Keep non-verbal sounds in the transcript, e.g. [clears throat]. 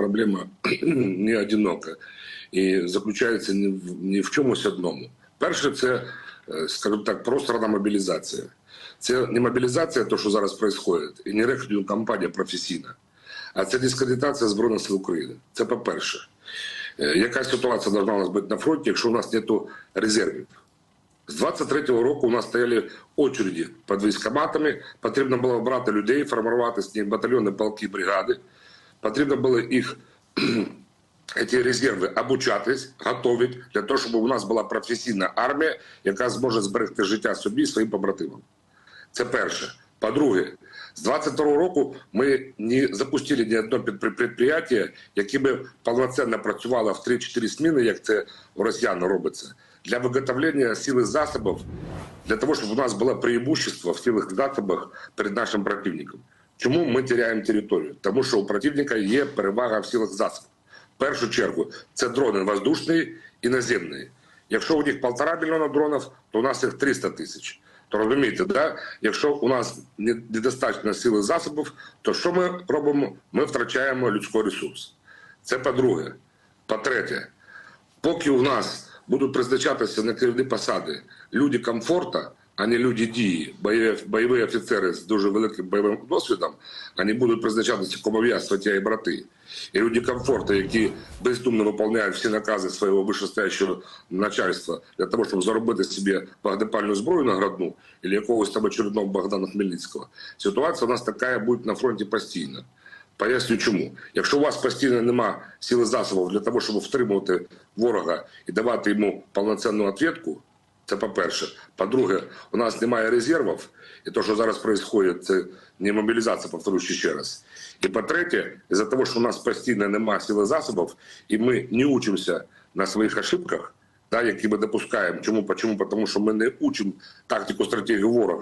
проблема [clears throat] не одинока і заключається не в, не в чомусь одному. Перше, це, е, скажімо так, просторна мобілізація. Це не мобілізація, то, що зараз відбувається, і не рекрутинг кампанія професійна, а це дискредитація Збройних сил України. Це по-перше. Е, Яка ситуація должна у нас бути на фронті, якщо у нас немає резервів? З 23-го року у нас стояли очереді під військоматами. Потрібно було брати людей, формувати з них батальйони, полки, бригади. Потрібно було їх [clears throat] ці резерви обучатись, готовить для того, щоб у нас була професійна армія, яка зможе зберегти життя собі і своїм побратимам. Це перше. По-друге, з 22-го року ми не запустили ні одне підпри- підприємство, яке би повноцінно працювало в 3-4 зміни, як це у росіян робиться, для виготовлення сил засобів, для того, щоб у нас було преимущество в силах засобах перед нашим противником. Чому ми теряємо територію? Тому що у противника є перевага в силах засобів. В першу чергу це дрони воздушні і наземні. Якщо у них полтора мільйона дронів, то у нас їх 300 тисяч. То розумієте, да? якщо у нас недостатньо сили засобів, то що ми робимо? Ми втрачаємо людський ресурс. Це по-друге. По-третє, поки у нас будуть призначатися на керівні посади люди комфорту, а не люди дії, бойові, бойові офіцери з дуже великим бойовим досвідом, вони будуть призначатися комов'я, сваття і брати. І люди комфорту, які бездумно виконують всі накази свого вищестоящого начальства для того, щоб заробити собі вогнепальну зброю наградну, або якогось там очередного Богдана Хмельницького. Ситуація у нас така буде на фронті постійно. Поясню чому. Якщо у вас постійно нема сили засобів для того, щоб втримувати ворога і давати йому повноцінну відповідку, це по-перше. По-друге, у нас немає резервів, і те, що зараз відбувається, це не мобілізація, повторюю ще раз. І по-третє, із-за того, що у нас постійно немає сили засобів, і ми не учимося на своїх ошибках, да, які ми допускаємо. Чому? Чому? Тому що ми не учимо тактику стратегію ворога.